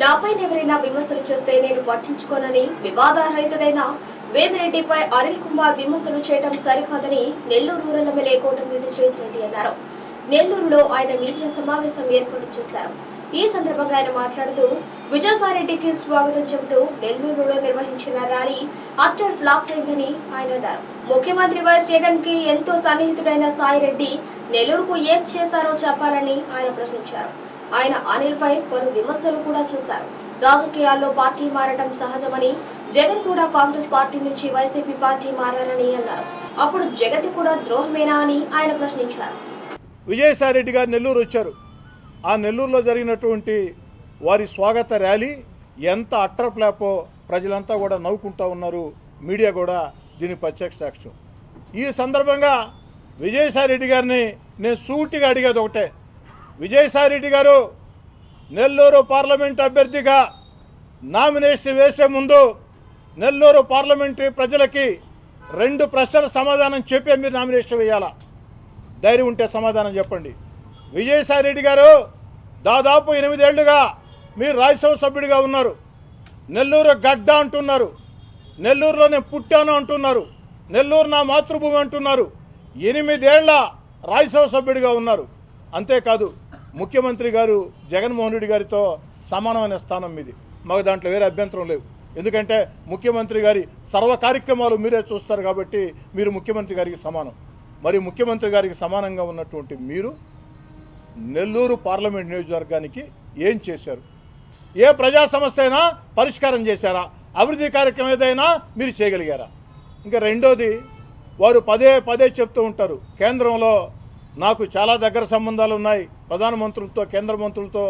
నాపైన ఎవరైనా విమర్శలు చేస్తే నేను పట్టించుకోనని వివాదారహితుడైన వేమిరెడ్డిపై అనిల్ కుమార్ విమర్శలు చేయడం సరికాదని నెల్లూరు రూరల్ ఎమ్మెల్యే కోటమిరెడ్డి శ్రీధర్ రెడ్డి అన్నారు. నెల్లూరులో ఆయన మీడియా సమావేశం ఏర్పాటు చేశారు. ఈ సందర్భంగా ఆయన మాట్లాడుతూ విజయసాయిరెడ్డికి స్వాగతం చెబుతూ నెల్లూరులో నిర్వహించిన ర్యాలీ అట్టర్ ఫ్లాప్ అయిందని ఆయన అన్నారు. ముఖ్యమంత్రి వైఎస్ జగన్కి ఎంతో సన్నిహితుడైన సాయిరెడ్డి నెల్లూరుకు ఏం చేశారో చెప్పాలని ఆయన ప్రశ్నించారు. ఆయన అనిల్పై పలు విమర్శలు కూడా చేశారు. రాజకీయాల్లో పార్టీ మారటం సహజమని జగన్ కూడా కాంగ్రెస్ పార్టీ నుంచి వైసీపీ పార్టీ మారారని అన్నారు. అప్పుడు జగతి కూడా ద్రోహమేనా అని ఆయన ప్రశ్నించారు. విజయసాయిరెడ్డి గారు నెల్లూరు వచ్చారు. ఆ నెల్లూరులో జరిగినటువంటి వారి స్వాగత ర్యాలీ ఎంత అట్టర్ప్లాపో ప్రజలంతా కూడా నవ్వుకుంటూ ఉన్నారు. మీడియా కూడా దీని ప్రత్యక్ష సాక్ష్యం ఈ సందర్భంగా విజయసాయిరెడ్డి గారిని నేను సూటిగా అడిగేది ఒకటే. విజయసాయిరెడ్డి గారు నెల్లూరు పార్లమెంట్ అభ్యర్థిగా నామినేషన్ వేసే ముందు నెల్లూరు పార్లమెంటరీ ప్రజలకి రెండు ప్రశ్నల సమాధానం చెప్పే మీరు నామినేషన్ వేయాలా? ధైర్యం ఉంటే సమాధానం చెప్పండి. విజయసాయి రెడ్డి గారు దాదాపు ఎనిమిదేళ్ళుగా మీరు రాజ్యసభ సభ్యుడిగా ఉన్నారు. నెల్లూరు గడ్డ అంటున్నారు. నెల్లూరులో నేను పుట్టాను అంటున్నారు. నెల్లూరు నా మాతృభూమి అంటున్నారు. ఎనిమిదేళ్ళ రాజ్యసభ సభ్యుడిగా ఉన్నారు. అంతేకాదు ముఖ్యమంత్రి గారు జగన్మోహన్ రెడ్డి గారితో సమానమైన స్థానం మీది. మాకు దాంట్లో వేరే అభ్యంతరం లేవు. ఎందుకంటే ముఖ్యమంత్రి గారి సర్వ కార్యక్రమాలు మీరే చూస్తారు కాబట్టి మీరు ముఖ్యమంత్రి గారికి సమానం. మరి ముఖ్యమంత్రి గారికి సమానంగా ఉన్నటువంటి మీరు నెల్లూరు పార్లమెంట్ నియోజకవర్గానికి ఏం చేశారు? ఏ ప్రజా సమస్య అయినా పరిష్కారం చేశారా? అభివృద్ధి కార్యక్రమం ఏదైనా మీరు చేయగలిగారా? ఇంకా రెండోది వారు పదే పదే చెప్తూ ఉంటారు కేంద్రంలో నాకు చాలా దగ్గర సంబంధాలు ఉన్నాయి ప్రధానమంత్రులతో కేంద్ర మంత్రులతో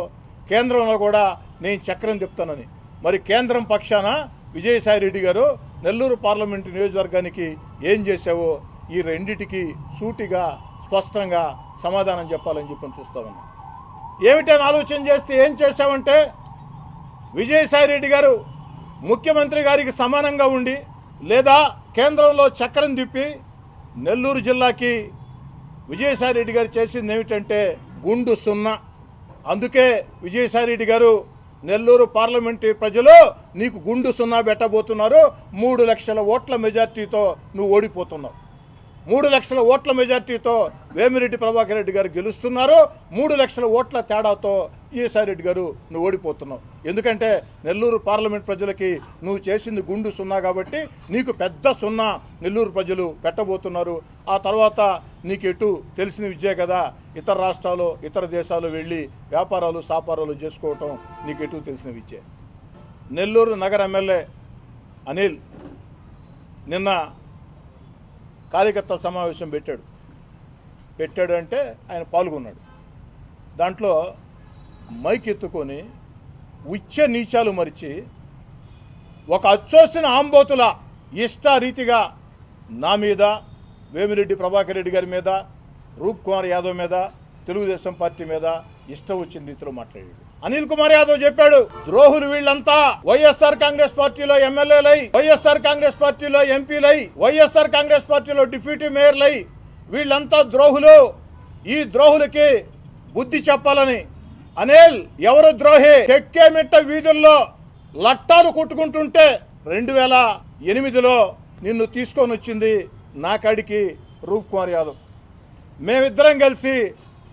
కేంద్రంలో కూడా నేను చక్రం చెప్తానని మరి కేంద్రం పక్షాన విజయసాయి రెడ్డి గారు నెల్లూరు పార్లమెంటు నియోజకవర్గానికి ఏం చేశావో ఈ రెండిటికి సూటిగా స్పష్టంగా సమాధానం చెప్పాలని చెప్పని చూస్తా ఏమిటని ఆలోచన చేస్తే ఏం చేశామంటే విజయసాయి రెడ్డి గారు ముఖ్యమంత్రి గారికి సమానంగా ఉండి లేదా కేంద్రంలో చక్రం తిప్పి నెల్లూరు జిల్లాకి విజయసాయి రెడ్డి గారు చేసింది ఏమిటంటే గుండు సున్నా. అందుకే విజయసాయిరెడ్డి గారు నెల్లూరు పార్లమెంటరీ ప్రజలు నీకు గుండు సున్నా పెట్టబోతున్నారు మూడు లక్షల ఓట్ల మెజార్టీతో నువ్వు ఓడిపోతున్నావు. మూడు లక్షల ఓట్ల మెజార్టీతో వేమిరెడ్డి ప్రభాకర్ రెడ్డి గారు గెలుస్తున్నారు మూడు లక్షల ఓట్ల తేడాతో ఈసారి రెడ్డి గారు నువ్వు ఓడిపోతున్నావు. ఎందుకంటే నెల్లూరు పార్లమెంట్ ప్రజలకి నువ్వు చేసింది గుండు సున్నా కాబట్టి నీకు పెద్ద సున్నా నెల్లూరు ప్రజలు పెట్టబోతున్నారు. ఆ తర్వాత నీకు ఎటు తెలిసిన విద్యే కదా ఇతర రాష్ట్రాలు ఇతర దేశాలు వెళ్ళి వ్యాపారాలు సాపారాలు చేసుకోవటం నీకు ఎటు తెలిసిన విద్యే నెల్లూరు నగర ఎమ్మెల్యే అనిల్ నిన్న కార్యకర్తల సమావేశం పెట్టాడు. పెట్టాడు అంటే ఆయన పాల్గొన్నాడు. దాంట్లో మైక్ ఎత్తుకొని ఉచ్చ నీచాలు మరిచి ఒక అచ్చోసిన ఆంబోతుల ఇష్ట రీతిగా నా మీద వేమిరెడ్డి ప్రభాకర్ రెడ్డి గారి మీద రూప్ కుమార్ యాదవ్ మీద తెలుగుదేశం పార్టీ మీద ఇష్టం వచ్చిన రీతిలో మాట్లాడాడు. అనిల్ కుమార్ యాదవ్ చెప్పాడు ద్రోహులు వీళ్ళంతా వైఎస్ఆర్ కాంగ్రెస్ పార్టీలో ఎమ్మెల్యేలై వైఎస్ఆర్ కాంగ్రెస్ పార్టీలో ఎంపీలై వైఎస్ఆర్ కాంగ్రెస్ పార్టీలో డిప్యూటీ మేయర్లై వీళ్ళంతా ద్రోహులు. ఈ ద్రోహులకి బుద్ధి చెప్పాలని అనిల్ ఎవరు ద్రోహి? తెక్కేమిట్ట వీధుల్లో లట్టాలు కొట్టుకుంటుంటే రెండు వేల ఎనిమిదిలో నిన్ను తీసుకొని వచ్చింది నా కాడికి రూప్ కుమార్ యాదవ్. మేమిద్దరం కలిసి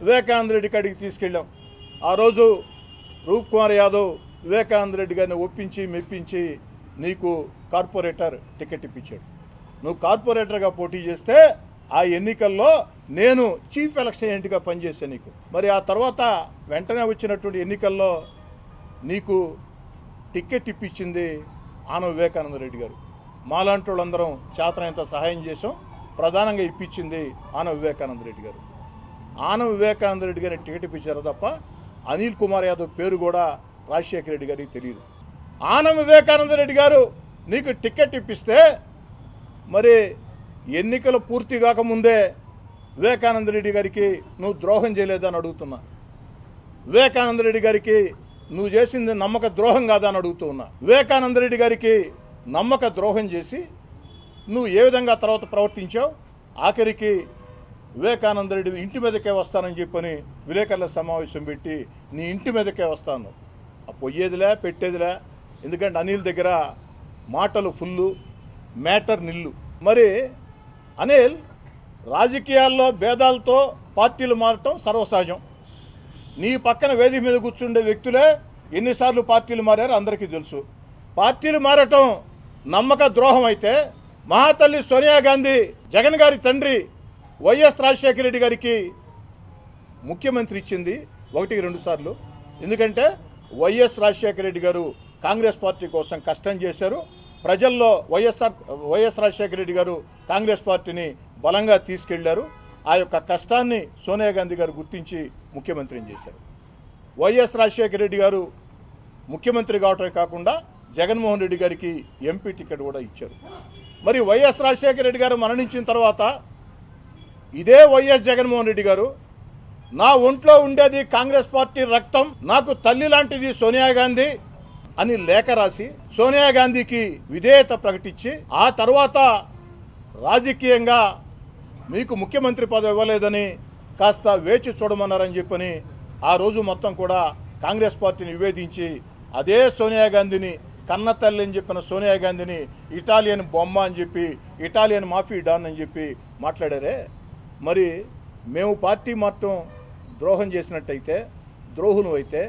వివేకానంద రెడ్డి కాడికి తీసుకెళ్ళాం. ఆ రోజు రూప్ కుమార్ యాదవ్ వివేకానంద రెడ్డి గారిని ఒప్పించి మెప్పించి నీకు కార్పొరేటర్ టికెట్ ఇప్పించాడు. నువ్వు కార్పొరేటర్గా పోటీ చేస్తే ఆ ఎన్నికల్లో నేను చీఫ్ ఎలక్షన్ ఏజెంట్గా పనిచేశాను నీకు. మరి ఆ తర్వాత వెంటనే వచ్చినటువంటి ఎన్నికల్లో నీకు టికెట్ ఇప్పించింది ఆన వివేకానంద రెడ్డి గారు. మాలాంటి వాళ్ళందరం చేతనంత సహాయం చేసాం ప్రధానంగా ఇప్పించింది ఆన వివేకానంద రెడ్డి గారు. ఆన వివేకానంద రెడ్డి గారిని టికెట్ ఇప్పించారు తప్ప అనిల్ కుమార్ యాదవ్ పేరు కూడా రాజశేఖర రెడ్డి గారికి తెలియదు. ఆనం వివేకానంద రెడ్డి గారు నీకు టికెట్ ఇప్పిస్తే మరి ఎన్నికలు పూర్తి కాకముందే వివేకానంద రెడ్డి గారికి నువ్వు ద్రోహం చేయలేదని అడుగుతున్నా. వివేకానంద రెడ్డి గారికి నువ్వు చేసింది నమ్మక ద్రోహం కాదా అని అడుగుతూ ఉన్నా. వివేకానంద రెడ్డి గారికి నమ్మక ద్రోహం చేసి నువ్వు ఏ విధంగా తర్వాత ప్రవర్తించావు? ఆఖరికి వివేకానంద రెడ్డి ఇంటి మీదకే వస్తానని చెప్పని విలేకరుల సమావేశం పెట్టి నీ ఇంటి మీదకే వస్తాను. ఆ పొయ్యేదిలే పెట్టేదిలే. ఎందుకంటే అనిల్ దగ్గర మాటలు ఫుల్లు మ్యాటర్ నిల్లు. మరి అనిల్ రాజకీయాల్లో భేదాలతో పార్టీలు మారటం సర్వసహజం. నీ పక్కన వేదిక మీద కూర్చుండే వ్యక్తులే ఎన్నిసార్లు పార్టీలు మారారో అందరికీ తెలుసు. పార్టీలు మారటం నమ్మక ద్రోహం అయితే మహాతల్లి సోనియా గాంధీ జగన్ గారి తండ్రి వైఎస్ రాజశేఖర రెడ్డి గారికి ముఖ్యమంత్రి ఇచ్చింది ఒకటికి రెండు సార్లు. ఎందుకంటే వైఎస్ రాజశేఖర రెడ్డి గారు కాంగ్రెస్ పార్టీ కోసం కష్టం చేశారు. ప్రజల్లో వైఎస్ఆర్ వైఎస్ రాజశేఖర రెడ్డి గారు కాంగ్రెస్ పార్టీని బలంగా తీసుకెళ్ళారు. ఆ యొక్క కష్టాన్ని సోనియా గాంధీ గారు గుర్తించి ముఖ్యమంత్రిని చేశారు. వైఎస్ రాజశేఖర రెడ్డి గారు ముఖ్యమంత్రి కావటమే కాకుండా జగన్మోహన్ రెడ్డి గారికి ఎంపీ టికెట్ కూడా ఇచ్చారు. మరి వైఎస్ రాజశేఖర రెడ్డి గారు మరణించిన తర్వాత ఇదే వైఎస్ జగన్మోహన్ రెడ్డి గారు నా ఒంట్లో ఉండేది కాంగ్రెస్ పార్టీ రక్తం నాకు తల్లి లాంటిది సోనియా గాంధీ అని లేఖ రాసి సోనియా గాంధీకి విధేయత ప్రకటించి ఆ తర్వాత రాజకీయంగా మీకు ముఖ్యమంత్రి పదవి ఇవ్వలేదని కాస్త వేచి చూడమన్నారని చెప్పని ఆ రోజు మొత్తం కూడా కాంగ్రెస్ పార్టీని నివేదించి అదే సోనియా గాంధీని కన్న తల్లి అని చెప్పిన సోనియా గాంధీని ఇటాలియన్ బొమ్మ అని చెప్పి ఇటాలియన్ మాఫీ డాన్ అని చెప్పి మాట్లాడారే. మరి మేము పార్టీ మాత్రం ద్రోహం చేసినట్టయితే ద్రోహులు అయితే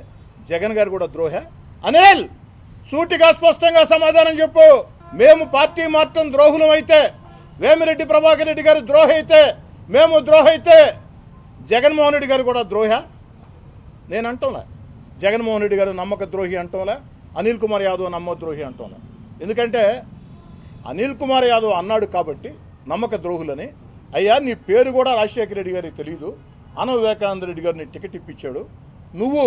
జగన్ గారు కూడా ద్రోహే. అనిల్ సూటిగా స్పష్టంగా సమాధానం చెప్పు. మేము పార్టీ మాత్రం ద్రోహులం అయితే వేమిరెడ్డి ప్రభాకర్ రెడ్డి గారు ద్రోహ అయితే మేము ద్రోహ అయితే జగన్మోహన్ రెడ్డి గారు కూడా ద్రోహ? నేను అంటంలే. జగన్మోహన్ రెడ్డి గారు నమ్మక ద్రోహి అంటంలే అనిల్ కుమార్ యాదవ్ నమ్మ ద్రోహి అంటంలే. ఎందుకంటే అనిల్ కుమార్ యాదవ్ అన్నాడు కాబట్టి నమ్మక ద్రోహులని. అయ్యా నీ పేరు కూడా రాజశేఖర రెడ్డి గారికి తెలియదు అన వివేకానంద రెడ్డి గారిని టికెట్ ఇప్పించాడు. నువ్వు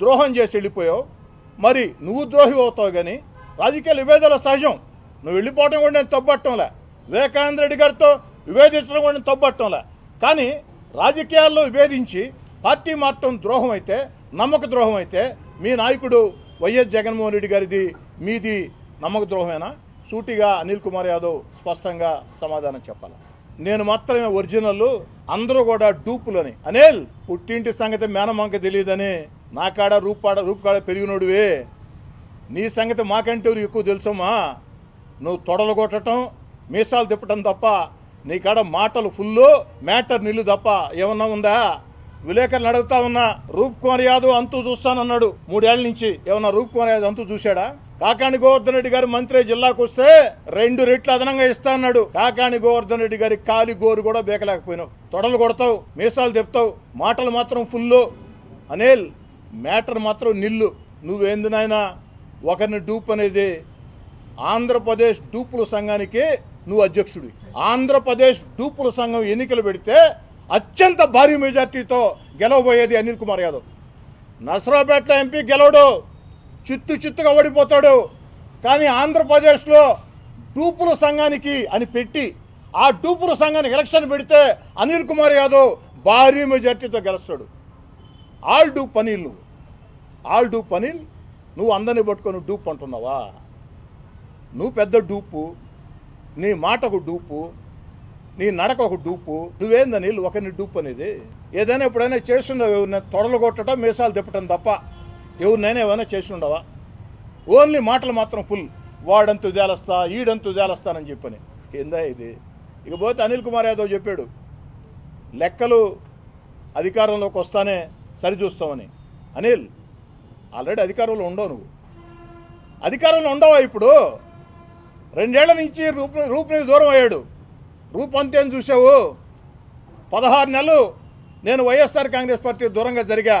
ద్రోహం చేసి వెళ్ళిపోయావు. మరి నువ్వు ద్రోహి అవుతావు కానీ రాజకీయ విభేదాల సహజం. నువ్వు వెళ్ళిపోవటం కూడా నేను తప్పట్టంలే వివేకానంద రెడ్డి గారితో విభేదించడం కూడా నేను తప్పట్టంలే కానీ రాజకీయాల్లో విభేదించి పార్టీ మార్చడం ద్రోహం అయితే నమ్మక ద్రోహం అయితే మీ నాయకుడు వైఎస్ జగన్మోహన్ రెడ్డి గారిది మీది నమ్మక ద్రోహమేనా? సూటిగా అనిల్ కుమార్ యాదవ్ స్పష్టంగా సమాధానం చెప్పాలి. నేను మాత్రమే ఒరిజినల్ అందరూ కూడా డూపులని. అనిల్ పుట్టింటి సంగతి మేనమాంక తెలియదని నాకాడ రూపాడ రూపకాడ పెరిగినోడివే. నీ సంగతి మాకంటే ఎక్కువ తెలుసమ్మా? నువ్వు తొడలు కొట్టడం మీసాలు తిప్పటం తప్ప నీ కాడ మాటలు ఫుల్ మ్యాటర్ నిల్లు తప్ప ఏమన్నా ఉందా? విలేకరులు అడుగుతా ఉన్నా రూప్ కుమార్ యాదవ్ అంతు చూస్తానన్నాడు. మూడేళ్ళ నుంచి ఏమన్నా రూప్ కుమార్ యాదవ్ అంతు చూశాడా? కాకాని గోవర్ధన్ రెడ్డి గారి మంత్రి జిల్లాకు వస్తే రెండు రెట్లు అదనంగా ఇస్తా అన్నాడు. కాకాని గోవర్ధన్ రెడ్డి గారి కాలి గోరు కూడా బేకలేకపోయినావు. తొడలు కొడతావు మీసాలు తిప్పుతావు మాటలు మాత్రం ఫుల్ అనిల్ మ్యాటర్ మాత్రం నిల్లు. నువ్వేంది నాయనా? ఒకరిని డూప్ అనేది ఆంధ్రప్రదేశ్ డూపుల సంఘానికి నువ్వు అధ్యక్షుడి. ఆంధ్రప్రదేశ్ డూపుల సంఘం ఎన్నికలు పెడితే అత్యంత భారీ మెజార్టీతో గెలవబోయేది అనిల్ కుమార్ యాదవ్. నసరాపేట ఎంపీ గెలవడు. చిత్తు చిత్తుగా ఓడిపోతాడు. కానీ ఆంధ్రప్రదేశ్లో డూపుల సంఘానికి అని పెట్టి ఆ డూపుల సంఘానికి ఎలక్షన్ పెడితే అనిల్ కుమార్ యాదవ్ భారీ మెజార్టీతో గెలుస్తాడు. ఆల్ డూ పనీల్ నువ్వు. ఆల్ డూ పనీల్ నువ్వు అందరిని పట్టుకొని డూప్ అంటున్నావా? నువ్వు పెద్ద డూపు నీ మాటకు డూపు నీ నడక ఒక డూపు నువ్వేందని ఒకరిని డూప్ అనేది? ఏదైనా ఎప్పుడైనా చేస్తుండవు ఎవరిని తొడలు కొట్టడం మీసాలు తిప్పటం తప్ప ఎవరినైనా ఏమైనా ఉండవా ఓన్లీ మాటలు మాత్రం ఫుల్ వాడంతు తేలస్తా ఈడంతు తేలస్తానని చెప్పని. ఏందా ఇది? ఇకపోతే అనిల్ కుమార్ యాదవ్ చెప్పాడు లెక్కలు అధికారంలోకి వస్తానే సరిచూస్తామని అనిల్ ఆల్రెడీ అధికారంలో ఉండవు నువ్వు. అధికారంలో ఉండవా ఇప్పుడు? రెండేళ్ళ నుంచి రూప్ రూప్ నుంచి దూరం అయ్యాడు. రూప్ అంతేం చూసావు పదహారు నెలలు నేను వైఎస్ఆర్ కాంగ్రెస్ పార్టీ దూరంగా జరిగా.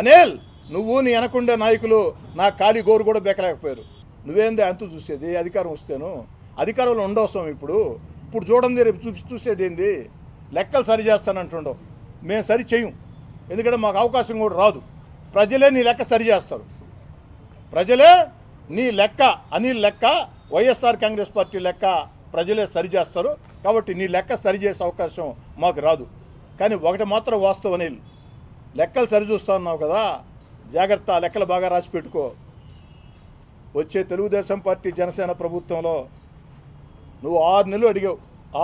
అనిల్ నువ్వు నీ వెనకుండే నాయకులు నా ఖాళీ గోరు కూడా బెక్కలేకపోయారు నువ్వేంది అంతు చూసేది? అధికారం వస్తేను. అధికారంలో ఉండవసం ఇప్పుడు. ఇప్పుడు చూడండి రేపు చూసి చూసేది ఏంది? లెక్కలు సరి చేస్తానంటుండవు మేము సరి చేయం. ఎందుకంటే మాకు అవకాశం కూడా రాదు. ప్రజలే నీ లెక్క సరి చేస్తారు. ప్రజలే నీ లెక్క అనిల్ లెక్క వైఎస్ఆర్ కాంగ్రెస్ పార్టీ లెక్క ప్రజలే సరి చేస్తారు. కాబట్టి నీ లెక్క సరి చేసే అవకాశం మాకు రాదు. కానీ ఒకటి మాత్రం వాస్తవం అనిల్ లెక్కలు సరి చూస్తా ఉన్నావు కదా జాగ్రత్త లెక్కలు బాగా రాసి పెట్టుకో. వచ్చే తెలుగుదేశం పార్టీ జనసేన ప్రభుత్వంలో నువ్వు ఆరు నెలలు అడిగావు.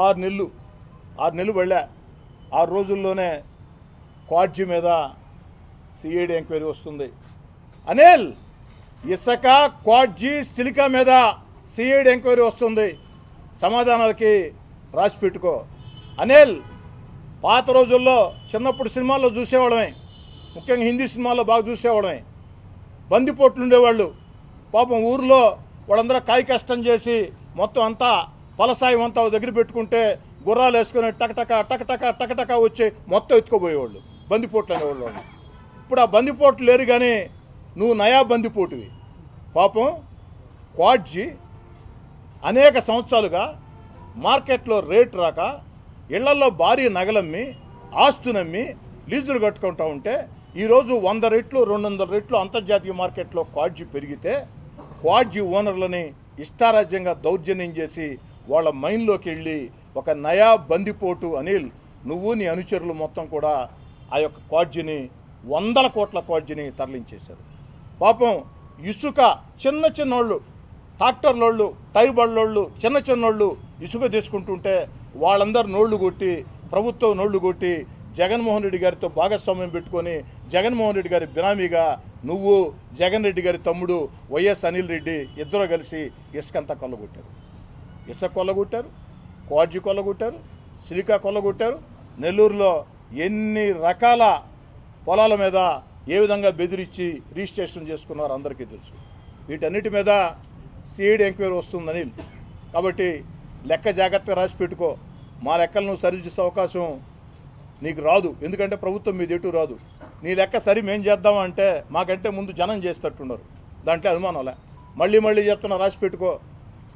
ఆరు నెలలు ఆరు నెలలు వెళ్ళా. ఆరు రోజుల్లోనే క్వాడ్జీ మీద సిఐడి ఎంక్వైరీ వస్తుంది. అనిల్ ఇసుక క్వాడ్జీ సిలికా మీద సిఐడి ఎంక్వైరీ వస్తుంది. సమాధానాలకి రాసి పెట్టుకో. అనిల్ పాత రోజుల్లో చిన్నప్పుడు సినిమాల్లో చూసేవాళ్ళమే. ముఖ్యంగా హిందీ సినిమాల్లో బాగా చూసేవాళ్ళమే. బందిపోట్లు ఉండేవాళ్ళు. పాపం ఊర్లో వాళ్ళందరూ కాయ కష్టం చేసి మొత్తం అంతా పలసాయం అంతా దగ్గర పెట్టుకుంటే గుర్రాలు వేసుకొని టకటక టకటక టకటక వచ్చి మొత్తం ఎత్తుకుపోయేవాళ్ళు. బందిపోట్లు అనేవాళ్ళు వాళ్ళు. ఇప్పుడు ఆ బందిపోట్లు లేరు కానీ నువ్వు నయా బందిపోటువి పాపం క్వాడ్జీ అనేక సంవత్సరాలుగా మార్కెట్లో రేటు రాక ఇళ్ళలో భారీ నగలమ్మి ఆస్తునమ్మి లీజులు కట్టుకుంటూ ఉంటే ఈరోజు వంద రెట్లు రెండు వందల రెట్లు అంతర్జాతీయ మార్కెట్లో క్వాడ్జీ పెరిగితే క్వాడ్జీ ఓనర్లని ఇష్టారాజ్యంగా దౌర్జన్యం చేసి వాళ్ళ మైండ్లోకి వెళ్ళి ఒక నయా బందిపోటు అనిల్ నువ్వు నీ అనుచరులు మొత్తం కూడా ఆ యొక్క క్వాడ్జిని వందల కోట్ల క్వాడ్జిని తరలించేశారు. పాపం ఇసుక చిన్న చిన్నోళ్ళు ట్రాక్టర్లోళ్ళు టైర్ బళ్ళోళ్ళు చిన్న చిన్నోళ్ళు ఇసుక తీసుకుంటుంటే వాళ్ళందరూ నోళ్ళు కొట్టి ప్రభుత్వం నోళ్ళు కొట్టి జగన్మోహన్ రెడ్డి గారితో భాగస్వామ్యం పెట్టుకొని జగన్మోహన్ రెడ్డి గారి బినామీగా నువ్వు జగన్ రెడ్డి గారి తమ్ముడు వైఎస్ అనిల్ రెడ్డి ఇద్దరు కలిసి ఇసుకంతా కొల్లగొట్టారు. ఇసుక కొల్లగొట్టారు కోడ్జి కొల్లగొట్టారు సిలికా కొల్లగొట్టారు నెల్లూరులో ఎన్ని రకాల పొలాల మీద ఏ విధంగా బెదిరించి రిజిస్ట్రేషన్ చేసుకున్నారో అందరికీ తెలుసు. వీటన్నిటి మీద సీడ్ ఎంక్వైరీ వస్తుందని. కాబట్టి లెక్క జాగ్రత్తగా రాసి పెట్టుకో. మా లెక్కలను సరిచేసే అవకాశం నీకు రాదు. ఎందుకంటే ప్రభుత్వం మీద ఎటు రాదు. నీ లెక్క సరి మేం చేద్దాం అంటే మాకంటే ముందు జనం చేసేటట్టున్నారు. దాంట్లో అనుమానంలే. మళ్ళీ మళ్ళీ చెప్తున్నా రాసి పెట్టుకో.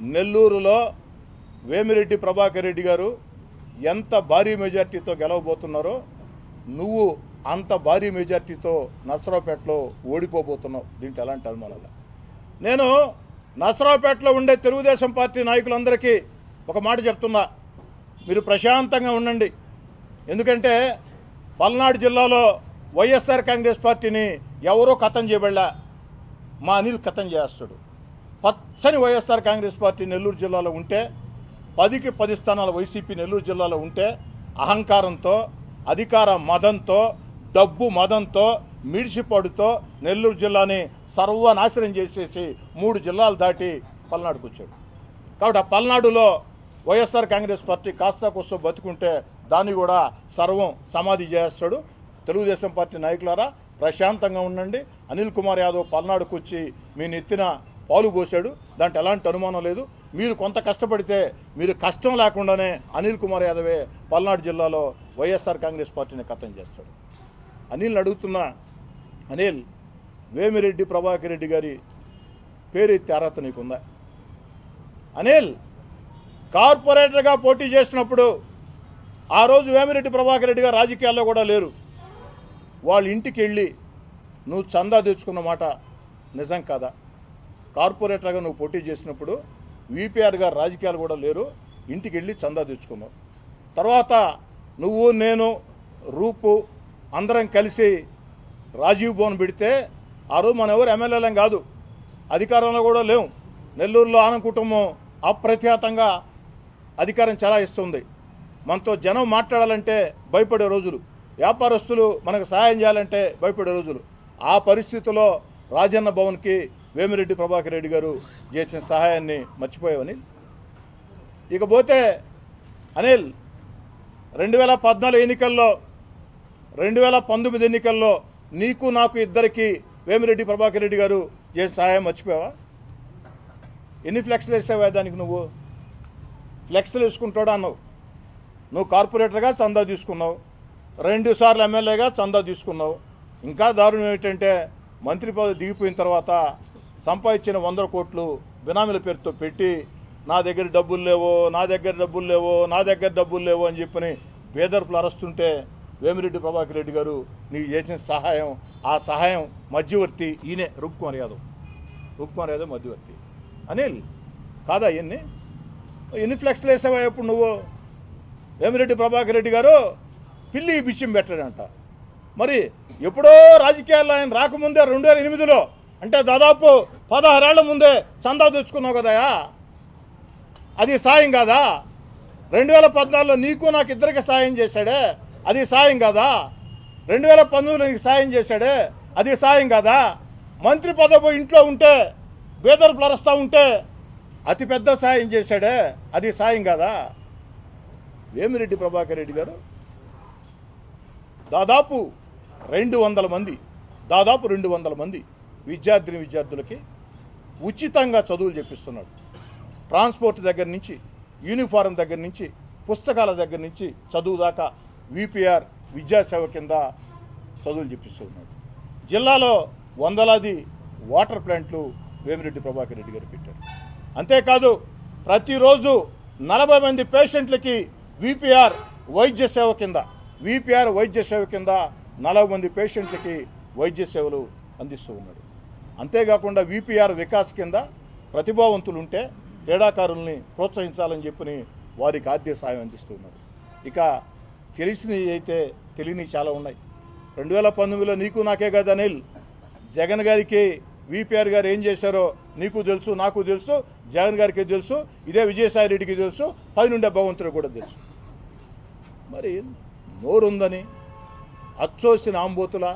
నెల్లూరులో వేమిరెడ్డి ప్రభాకర్ రెడ్డి గారు ఎంత భారీ మెజార్టీతో గెలవబోతున్నారో నువ్వు అంత భారీ మెజార్టీతో నసరావుపేటలో ఓడిపోబోతున్నావు. దీంట్లో ఎలాంటి అనుమానాలే? నేను నసరావుపేటలో ఉండే తెలుగుదేశం పార్టీ నాయకులందరికీ ఒక మాట చెప్తున్నా. మీరు ప్రశాంతంగా ఉండండి. ఎందుకంటే పల్నాడు జిల్లాలో వైఎస్ఆర్ కాంగ్రెస్ పార్టీని ఎవరో కథం చేయబడలా. మా అనిల్ కథం చేస్తాడు. పచ్చని వైఎస్ఆర్ కాంగ్రెస్ పార్టీ నెల్లూరు జిల్లాలో ఉంటే పదికి పది స్థానాలు వైసీపీ నెల్లూరు జిల్లాలో ఉంటే అహంకారంతో అధికార మదంతో డబ్బు మదంతో మిడిసిపడుతో నెల్లూరు జిల్లాని సర్వనాశనం చేసేసి మూడు జిల్లాలు దాటి పల్నాడుకు వచ్చాడు. కాబట్టి ఆ పల్నాడులో వైఎస్ఆర్ కాంగ్రెస్ పార్టీ కాస్తా కోసం బతుకుంటే దాన్ని కూడా సర్వం సమాధి చేస్తాడు. తెలుగుదేశం పార్టీ నాయకులారా ప్రశాంతంగా ఉండండి. అనిల్ కుమార్ యాదవ్ పల్నాడుకు వచ్చి మీ నెత్తిన పాలు పోసాడు దాంట్లో ఎలాంటి అనుమానం లేదు. మీరు కొంత కష్టపడితే మీరు కష్టం లేకుండానే అనిల్ కుమార్ యాదవే పల్నాడు జిల్లాలో వైఎస్ఆర్ కాంగ్రెస్ పార్టీని కథం చేస్తాడు. అనిల్ని అడుగుతున్నా అనిల్ వేమిరెడ్డి ప్రభాకర్ రెడ్డి గారి పేరు అర్హత నీకుందా? అనిల్ కార్పొరేటర్గా పోటీ చేసినప్పుడు ఆ రోజు వేమిరెడ్డి ప్రభాకర్ రెడ్డి గారు రాజకీయాల్లో కూడా లేరు. వాళ్ళ ఇంటికి వెళ్ళి నువ్వు చందా తెచ్చుకున్న మాట నిజం కాదా? కార్పొరేటర్గా నువ్వు పోటీ చేసినప్పుడు వీపీఆర్ గారు రాజకీయాలు కూడా లేరు. ఇంటికి వెళ్ళి చందా తెచ్చుకున్నావు తర్వాత నువ్వు నేను రూపు అందరం కలిసి రాజీవ్ భవన్ పెడితే ఆ రోజు మనం ఎవరు ఎమ్మెల్యేలం కాదు. అధికారంలో కూడా లేవు. నెల్లూరులో ఆన కుటుంబం అప్రఖ్యాతంగా అధికారం చెలాయిస్తుంది. మనతో జనం మాట్లాడాలంటే భయపడే రోజులు. వ్యాపారస్తులు మనకు సహాయం చేయాలంటే భయపడే రోజులు. ఆ పరిస్థితిలో రాజన్న భవన్కి వేమిరెడ్డి ప్రభాకర్ రెడ్డి గారు చేసిన సహాయాన్ని మర్చిపోయావని. ఇకపోతే అనిల్ రెండు వేల పద్నాలుగు ఎన్నికల్లో రెండు వేల పంతొమ్మిది ఎన్నికల్లో నీకు నాకు ఇద్దరికి వేమిరెడ్డి ప్రభాకర్ రెడ్డి గారు చేసిన సహాయం మర్చిపోయావా? ఎన్ని ఫ్లెక్స్లు వేసావా దానికి నువ్వు? ఫ్లెక్స్లు వేసుకుంటాడు అన్నావు. నువ్వు కార్పొరేటర్గా చందా తీసుకున్నావు. రెండు సార్లు ఎమ్మెల్యేగా చందా తీసుకున్నావు. ఇంకా దారుణం ఏంటంటే మంత్రి పదవి దిగిపోయిన తర్వాత సంపాదించిన వందల కోట్లు బినామీల పేరుతో పెట్టి నా దగ్గర డబ్బులు లేవో నా దగ్గర డబ్బులు లేవో నా దగ్గర డబ్బులు లేవో అని చెప్పని బేదర్పులు అరస్తుంటే వేమిరెడ్డి ప్రభాకర్ రెడ్డి గారు నీకు చేసిన సహాయం ఆ సహాయం మధ్యవర్తి. ఈయనే రూప్కుమార్ యాదవ్. రూప్కుమార్ యాదవ్ మధ్యవర్తి. అనిల్ కాదా ఇవన్నీ ఎన్ని ఫ్లెక్స్లు వేసావా ఎప్పుడు నువ్వు? వేమిరెడ్డి ప్రభాకర్ రెడ్డి గారు పిల్లి బిచ్చం పెట్టాడంట. మరి ఎప్పుడో రాజకీయాల్లో ఆయన రాకముందే రెండు వేల ఎనిమిదిలో అంటే దాదాపు పదహారేళ్ళ ముందే చందా తెచ్చుకున్నావు కదయా అది సాయం కాదా? రెండు వేల పద్నాలుగులో నీకు నాకు ఇద్దరికి సాయం చేశాడే అది సాయం కాదా? రెండు వేల పంతొమ్మిదిలో నీకు సాయం చేశాడే అది సాయం కాదా? మంత్రి పదవి ఇంట్లో ఉంటే బేదరు ప్లరస్తూ ఉంటే అతిపెద్ద సాయం చేశాడే అది సాయం కాదా? వేమిరెడ్డి ప్రభాకర్ రెడ్డి గారు దాదాపు రెండు వందల మంది దాదాపు రెండు వందల మంది విద్యార్థిని విద్యార్థులకి ఉచితంగా చదువులు చెప్పిస్తున్నాడు. ట్రాన్స్పోర్ట్ దగ్గర నుంచి యూనిఫారం దగ్గర నుంచి పుస్తకాల దగ్గర నుంచి చదువు దాకా విపిఆర్ విద్యాసేవ కింద చదువులు చెప్పిస్తున్నాడు. జిల్లాలో వందలాది వాటర్ ప్లాంట్లు వేమిరెడ్డి ప్రభాకర్ రెడ్డి గారు పెట్టారు. అంతేకాదు ప్రతిరోజు నలభై మంది పేషెంట్లకి విపిఆర్ వైద్య సేవ కింద విపిఆర్ వైద్య సేవ కింద నలభై మంది పేషెంట్లకి వైద్య సేవలు అందిస్తూ ఉన్నాడు. అంతేకాకుండా విపిఆర్ వికాస్ కింద ప్రతిభావంతులు ఉంటే క్రీడాకారుల్ని ప్రోత్సహించాలని చెప్పని వారికి ఆర్థిక సాయం అందిస్తున్నారు. ఇక తెలిసినవి అయితే తెలియని చాలా ఉన్నాయి. రెండు వేల పంతొమ్మిదిలో నీకు నాకే కదా అనిల్? జగన్ గారికి విపిఆర్ గారు ఏం చేశారో నీకు తెలుసు నాకు తెలుసు జగన్ గారికి తెలుసు ఇదే విజయసాయి రెడ్డికి తెలుసు పైనుండే భగవంతుడికి కూడా తెలుసు. మరి నోరుందని అచ్చోసిన ఆంబోతుల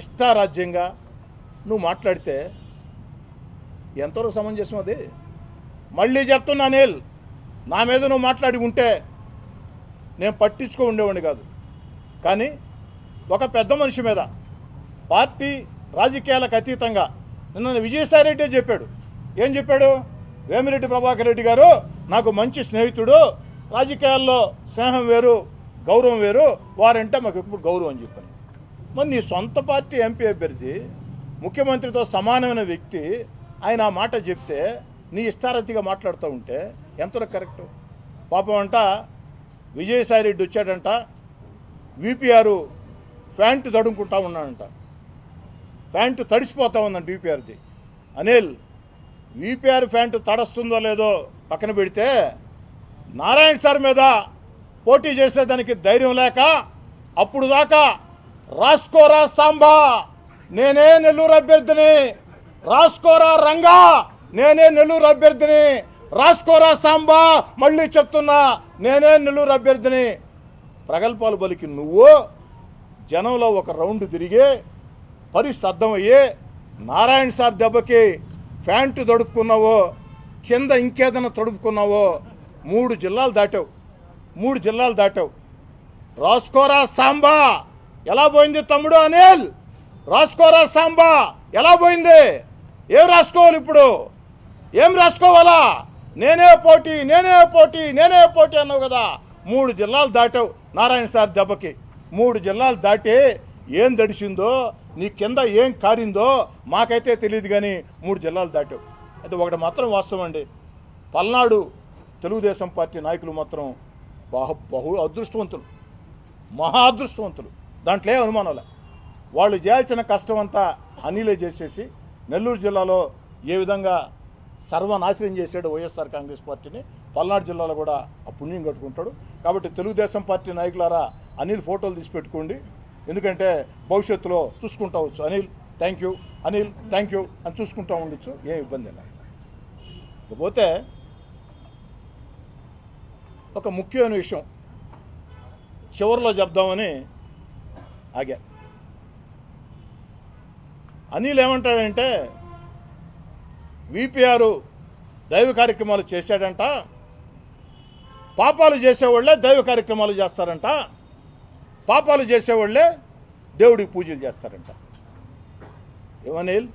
ఇష్టారాజ్యంగా నువ్వు మాట్లాడితే ఎంతవరకు సమంజసం అది? మళ్ళీ చెప్తున్నా నేల్ నా మీద నువ్వు మాట్లాడి ఉంటే నేను పట్టించుకో ఉండేవాడిని కాదు. కానీ ఒక పెద్ద మనిషి మీద పార్టీ రాజకీయాలకు అతీతంగా నిన్న విజయసాయి రెడ్డి చెప్పాడు. ఏం చెప్పాడు? వేమిరెడ్డి ప్రభాకర్ రెడ్డి గారు నాకు మంచి స్నేహితుడు రాజకీయాల్లో స్నేహం వేరు గౌరవం వేరు వారంటే మాకు ఎప్పుడు గౌరవం అని చెప్పాను. మరి నీ సొంత పార్టీ ఎంపీ అభ్యర్థి ముఖ్యమంత్రితో సమానమైన వ్యక్తి ఆయన ఆ మాట చెప్తే నీ ఇష్టారతిగా మాట్లాడుతూ ఉంటే ఎంతలో కరెక్ట్? పాపం అంట విజయసాయి రెడ్డి వచ్చాడంట విపిఆర్ ప్యాంటు తడుముకుంటా ఉన్నాడంట. ప్యాంటు తడిసిపోతా ఉందంట విపిఆర్ది అనిల్ విపిఆర్ ప్యాంటు తడస్తుందో లేదో పక్కన పెడితే నారాయణ సార్ మీద పోటీ చేసేదానికి ధైర్యం లేక అప్పుడు దాకా రాసుకోరా సాంబా! నేనే నెల్లూరు అభ్యర్థిని. రాసుకోరా రంగా నేనే నెల్లూరు అభ్యర్థిని. రాసుకోరా సాంబా మళ్ళీ చెప్తున్నా నేనే నెల్లూరు అభ్యర్థిని. ప్రగల్భాలు బలికి నువ్వు జనంలో ఒక రౌండ్ తిరిగి పరిస్థితి అర్థమయ్యే నారాయణ సార్ దెబ్బకి ప్యాంటు తడుపుకున్నావో కింద ఇంకేదైనా తడుపుకున్నావో మూడు జిల్లాలు దాటావు. మూడు జిల్లాలు దాటావు. రాసుకోరా సాంబా ఎలా పోయింది తమ్ముడు అనిల్? రాసుకోరా సాంబా ఎలా పోయింది? ఏం రాసుకోవాలి ఇప్పుడు? ఏం రాసుకోవాలా? నేనే పోటీ నేనే పోటీ నేనే పోటీ అన్నావు కదా. మూడు జిల్లాలు దాటావు నారాయణ సార్ దెబ్బకి. మూడు జిల్లాలు దాటి ఏం దడిసిందో నీ కింద ఏం కారిందో మాకైతే తెలియదు కానీ మూడు జిల్లాలు దాటావు. అయితే ఒకటి మాత్రం వాస్తవం అండి. పల్నాడు తెలుగుదేశం పార్టీ నాయకులు మాత్రం బహు బహు అదృష్టవంతులు. మహా అదృష్టవంతులు. దాంట్లో ఏ అనుమానంలే వాళ్ళు చేయాల్సిన కష్టం అంతా అనిలే చేసేసి నెల్లూరు జిల్లాలో ఏ విధంగా సర్వనాశనం చేశాడు వైఎస్ఆర్ కాంగ్రెస్ పార్టీని పల్నాడు జిల్లాలో కూడా ఆ పుణ్యం కట్టుకుంటాడు. కాబట్టి తెలుగుదేశం పార్టీ నాయకులారా అనిల్ ఫోటోలు తీసి పెట్టుకోండి. ఎందుకంటే భవిష్యత్తులో చూసుకుంటా వచ్చు Anil thank you Anil thank you అని చూసుకుంటా ఉండొచ్చు. ఏం ఇబ్బంది లేదు. ఇకపోతే ఒక ముఖ్యమైన విషయం చివరిలో చెప్దామని ఆగా. అనిల్ ఏమంటాడంటే విపిఆర్ దైవ కార్యక్రమాలు చేశాడంట పాపాలు చేసేవాళ్ళే దైవ కార్యక్రమాలు చేస్తారంట పాపాలు చేసేవాళ్ళే దేవుడికి పూజలు చేస్తారంట. ఏమనిల్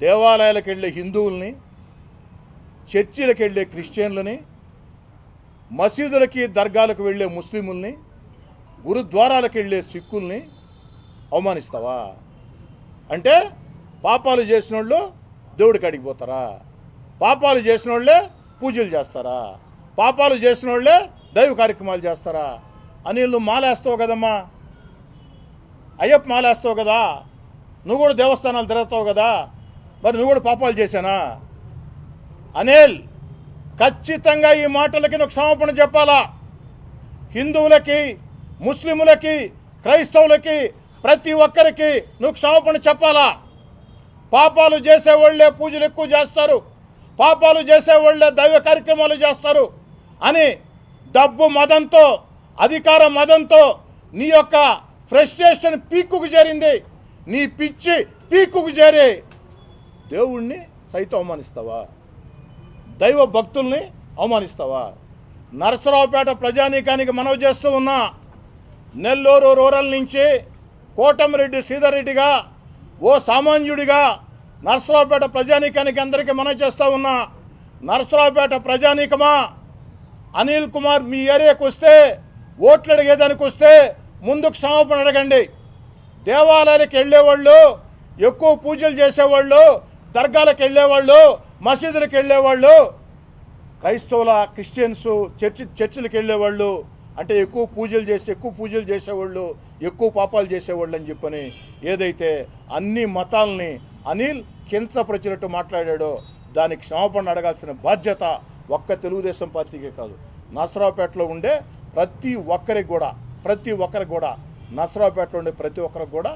దేవాలయాలకు వెళ్ళే హిందువుల్ని చర్చిలకు వెళ్ళే క్రిస్టియన్లని మసీదులకి దర్గాలకు వెళ్ళే ముస్లిముల్ని గురుద్వారాలకు వెళ్ళే సిక్కుల్ని అవమానిస్తావా? అంటే పాపాలు చేసిన వాళ్ళు దేవుడి కాడికి పోతారా? పాపాలు చేసిన వాళ్ళే పూజలు చేస్తారా? పాపాలు చేసిన వాళ్ళే దైవ కార్యక్రమాలు చేస్తారా? అని నువ్వు మాలేస్తావు కదమ్మా. అయ్యప్ప మాలేస్తావు కదా. నువ్వు కూడా దేవస్థానాలు తిరుగుతావు కదా. మరి నువ్వు కూడా పాపాలు చేశానా? అనిల్ ఖచ్చితంగా ఈ మాటలకి నువ్వు క్షమాపణ చెప్పాలా? హిందువులకి ముస్లిములకి క్రైస్తవులకి ప్రతి ఒక్కరికి నువ్వు క్షమాపణ చెప్పాలా? పాపాలు చేసేవాళ్ళే పూజలు ఎక్కువ చేస్తారు. పాపాలు చేసేవాళ్ళే దైవ కార్యక్రమాలు చేస్తారు అని డబ్బు మదంతో అధికార మదంతో నీ యొక్క ఫ్రస్ట్రేషన్ పీక్కుకు చేరింది. నీ పిచ్చి పీకుకు చేరి దేవుణ్ణి సైతం అవమానిస్తావా? దైవ భక్తుల్ని అవమానిస్తావా? నరసరావుపేట ప్రజానీకానికి మనవి చేస్తూ ఉన్నా నెల్లూరు రూరల్ నుంచి కోటమిరెడ్డి శ్రీధర్రెడ్డిగా ఓ సామాన్యుడిగా నరసరావుపేట ప్రజానీకానికి అందరికీ మనం చేస్తూ ఉన్నా. నరసరావుపేట ప్రజానీకమా? అనిల్ కుమార్ మీ ఏరియాకు వస్తే ఓట్లు అడిగేదానికి వస్తే ముందు క్షమాపణ అడగండి. దేవాలయాలకు వెళ్ళేవాళ్ళు ఎక్కువ పూజలు చేసేవాళ్ళు దర్గాలకు వెళ్ళేవాళ్ళు మసీదులకు వెళ్ళేవాళ్ళు క్రైస్తవుల క్రిస్టియన్స్ చర్చి చర్చిలకు వెళ్ళేవాళ్ళు అంటే ఎక్కువ పూజలు చేసి ఎక్కువ పూజలు చేసేవాళ్ళు ఎక్కువ పాపాలు చేసేవాళ్ళు అని చెప్పని ఏదైతే అన్ని మతాలని అనిల్ కించపరిచినట్టు మాట్లాడాడో దానికి క్షమాపణ అడగాల్సిన బాధ్యత ఒక్క తెలుగుదేశం పార్టీకే కాదు. నసరావుపేటలో ఉండే ప్రతి ఒక్కరికి కూడా ప్రతి ఒక్కరికి కూడా నసరావుపేటలో ఉండే ప్రతి ఒక్కరికి కూడా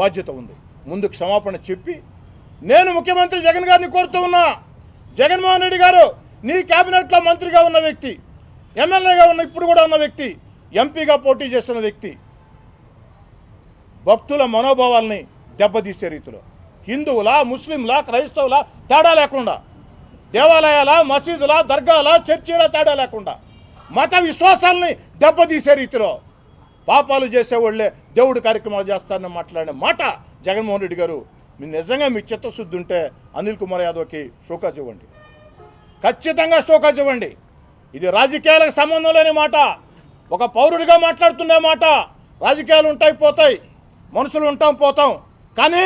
బాధ్యత ఉంది. ముందు క్షమాపణ చెప్పి నేను ముఖ్యమంత్రి జగన్ గారిని కోరుతూ ఉన్నా. జగన్మోహన్ రెడ్డి గారు నీ కేబినెట్లో మంత్రిగా ఉన్న వ్యక్తి. ఎమ్మెల్యేగా ఉన్న ఇప్పుడు కూడా ఉన్న వ్యక్తి ఎంపీగా పోటీ చేస్తున్న వ్యక్తి భక్తుల మనోభావాల్ని దెబ్బతీసే రీతిలో. హిందువులా ముస్లింలా క్రైస్తవులా తేడా లేకుండా దేవాలయాల మసీదుల దర్గాల చర్చిలా తేడా లేకుండా మత విశ్వాసాల్ని దెబ్బతీసే రీతిలో పాపాలు చేసేవాళ్ళే దేవుడు కార్యక్రమాలు చేస్తారని మాట్లాడిన మాట జగన్మోహన్ రెడ్డి గారు మీరు నిజంగా మీ చిత్తశుద్ధి ఉంటే అనిల్ కుమార్ యాదవ్కి షోకాజ్ ఇవ్వండి. ఖచ్చితంగా షోకాజ్ ఇవ్వండి. ఇది రాజకీయాలకు సంబంధం లేని మాట. ఒక పౌరుడిగా మాట్లాడుతున్న మాట. రాజకీయాలు ఉంటాయి పోతాయి. మనుషులు ఉంటాం పోతాం. కానీ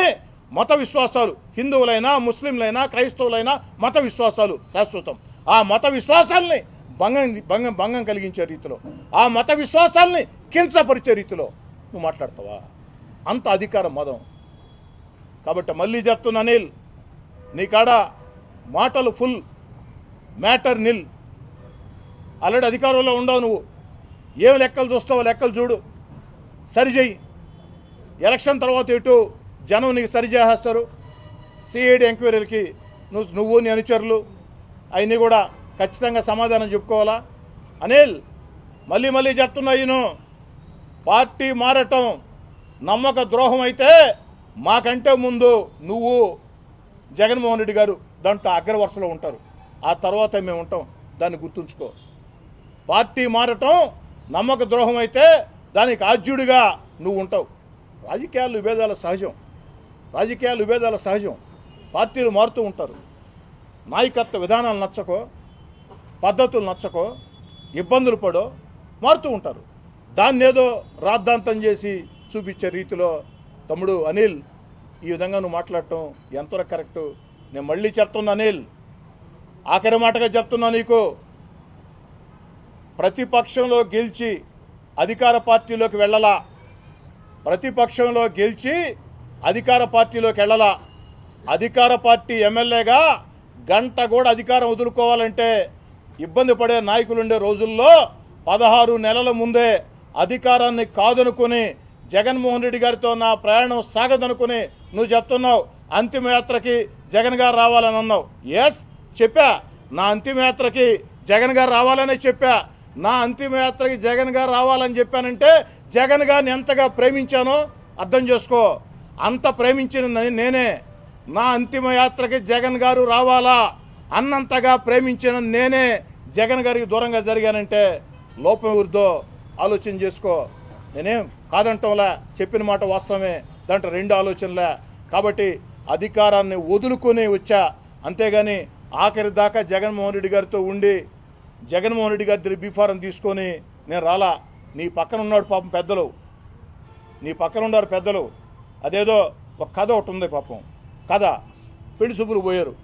మత విశ్వాసాలు హిందువులైనా ముస్లింలైనా క్రైస్తవులైనా మత విశ్వాసాలు శాశ్వతం. ఆ మత విశ్వాసాల్ని భంగం భంగం భంగం కలిగించే రీతిలో ఆ మత విశ్వాసాల్ని కించపరిచే రీతిలో నువ్వు మాట్లాడతావా? అంత అధికారం మదం. కాబట్టి మళ్ళీ చెప్తున్నా అనిల్ నీ కాడ మాటలు ఫుల్ మ్యాటర్ నిల్. ఆల్రెడీ అధికారంలో ఉండవు నువ్వు. ఏం లెక్కలు చూస్తావో లెక్కలు చూడు. సరిచేయి ఎలక్షన్ తర్వాత ఇటు జనం నీకు సరిచేసేస్తారు సిఐడి ఎంక్వైరీలకి నువ్వు నువ్వు నీ అనుచరులు అవన్నీ కూడా ఖచ్చితంగా సమాధానం చెప్పుకోవాలా? అనిల్ మళ్ళీ మళ్ళీ చెప్తున్నా ఈయన. పార్టీ మారటం నమ్మక ద్రోహం అయితే మాకంటే ముందు నువ్వు జగన్మోహన్ రెడ్డి గారు దాంట్లో అగ్రవరుసలో ఉంటారు. ఆ తర్వాత మేము ఉంటాం దాన్ని గుర్తుంచుకో. పార్టీ మారటం నమ్మక ద్రోహం అయితే దానికి ఆద్యుడిగా నువ్వు ఉంటావు. రాజకీయాలు విభేదాల సహజం. రాజకీయాలు విభేదాల సహజం. పార్టీలు మారుతూ ఉంటారు. నాయకత్వ విధానాలు నచ్చకో పద్ధతులు నచ్చకో ఇబ్బందులు పడో మారుతూ ఉంటారు. దాన్ని ఏదో రాద్ధాంతం చేసి చూపించే రీతిలో తమ్ముడు అనిల్ ఈ విధంగా నువ్వు మాట్లాడటం ఎంతో కరెక్టు? నేను మళ్ళీ చెప్తున్నా అనిల్. ఆఖరి మాటగా చెప్తున్నా నీకు. ప్రతిపక్షంలో గెలిచి అధికార పార్టీలోకి వెళ్ళలా. ప్రతిపక్షంలో గెలిచి అధికార పార్టీలోకి వెళ్ళలా. అధికార పార్టీ ఎమ్మెల్యేగా గంట కూడా అధికారం వదులుకోవాలంటే ఇబ్బంది పడే నాయకులు ఉండే రోజుల్లో పదహారు నెలల ముందే అధికారాన్ని కాదనుకుని జగన్మోహన్ రెడ్డి గారితో నా ప్రయాణం సాగదనుకుని నువ్వు చెప్తున్నావు అంతిమయాత్రకి జగన్ గారు రావాలని అన్నావు. ఎస్ చెప్పా. నా అంతిమయాత్రకి జగన్ గారు రావాలనే చెప్పా. నా అంతిమయాత్రకి జగన్ గారు రావాలని చెప్పానంటే జగన్ గారిని ఎంతగా ప్రేమించానో అర్థం చేసుకో. అంత ప్రేమించిన నేనే. నా అంతిమయాత్రకి జగన్ గారు రావాలా అన్నంతగా ప్రేమించిన నేనే జగన్ గారికి దూరంగా జరిగానంటే లోపం ఎవరిదో ఆలోచన చేసుకో. నేనేం కాదంటంలా చెప్పిన మాట వాస్తవమే. దాంట్లో రెండు ఆలోచనలే. కాబట్టి అధికారాన్ని వదులుకొని వచ్చా. అంతేగాని ఆఖరి దాకా జగన్మోహన్ రెడ్డి గారితో ఉండి జగన్మోహన్ రెడ్డి గారి దగ్గర బీఫారం తీసుకొని నేను రాలా. నీ పక్కన ఉన్నాడు పాపం పెద్దలు. నీ పక్కన ఉన్నారు పెద్దలు. అదేదో ఒక కథ ఒకటి ఉంది పాపం. కథ. పెళ్ళి చూపులు పోయారు.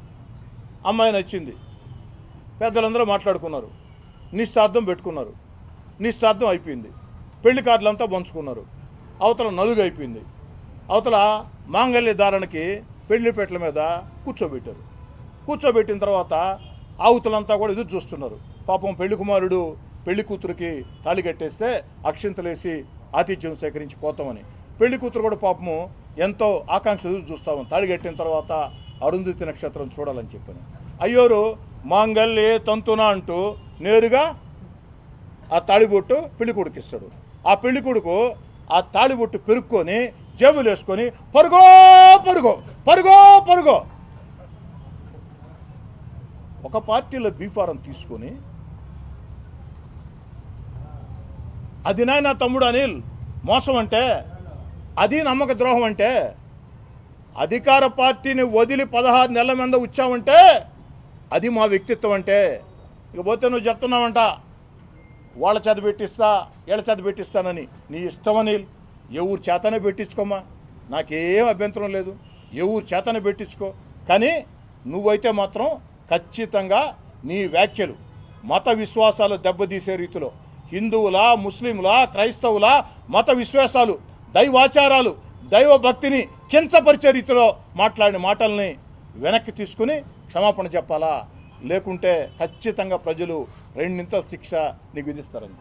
అమ్మాయి నచ్చింది. పెద్దలందరూ మాట్లాడుకున్నారు. నిశ్చార్థం పెట్టుకున్నారు. నిశ్చార్థం అయిపోయింది. పెళ్ళి కార్డులంతా పంచుకున్నారు. అవతల నలుగు అయిపోయింది. అవతల మాంగల్య ధారణకి పెళ్ళి మీద కూర్చోబెట్టారు. కూర్చోబెట్టిన తర్వాత ఆవుతులంతా కూడా ఎదురు చూస్తున్నారు. పాపం పెళ్ళి కుమారుడు పెళ్ళి కూతురికి తాళి కట్టేస్తే అక్షింతలేసి ఆతిథ్యం సేకరించి పోతామని. పెళ్ళి కూతురు కూడా పాపము ఎంతో ఆకాంక్ష చూస్తాము చూస్తామని తాళి కట్టిన తర్వాత అరుంధతి నక్షత్రం చూడాలని చెప్పాను. అయ్యోరు మాంగల్యే తంతున అంటూ నేరుగా ఆ తాళిబొట్టు పెళ్ళి కొడుకు ఇస్తాడు. ఆ పెళ్ళి కొడుకు ఆ తాళిబొట్టు పెరుక్కొని జేబులు వేసుకొని పరుగో పరుగో పరుగో పరుగో ఒక పార్టీలో బీఫారం తీసుకొని అది నాయన తమ్ముడు అనిల్. మోసం అంటే అది నమ్మక ద్రోహం అంటే అధికార పార్టీని వదిలి పదహారు నెలల మీద వచ్చావంటే అది మా వ్యక్తిత్వం అంటే. ఇకపోతే నువ్వు చెప్తున్నావంట వాళ్ళ చేత పెట్టిస్తా వీళ్ళ చేత పెట్టిస్తానని. నీ ఇష్టమని ఎవరు చేతనే పెట్టించుకోమా నాకేం అభ్యంతరం లేదు ఎవరు చేతనే పెట్టించుకో. కానీ నువ్వైతే మాత్రం ఖచ్చితంగా నీ వ్యాఖ్యలు మత విశ్వాసాలు దెబ్బతీసే రీతిలో హిందువుల ముస్లింల క్రైస్తవుల మత విశ్వాసాలు దైవాచారాలు దైవ భక్తిని కించపరిచే రీతిలో మాట్లాడిన మాటల్ని వెనక్కి తీసుకుని క్షమాపణ చెప్పాలా? లేకుంటే ఖచ్చితంగా ప్రజలు రెండింతల శిక్ష నీకు విధిస్తారని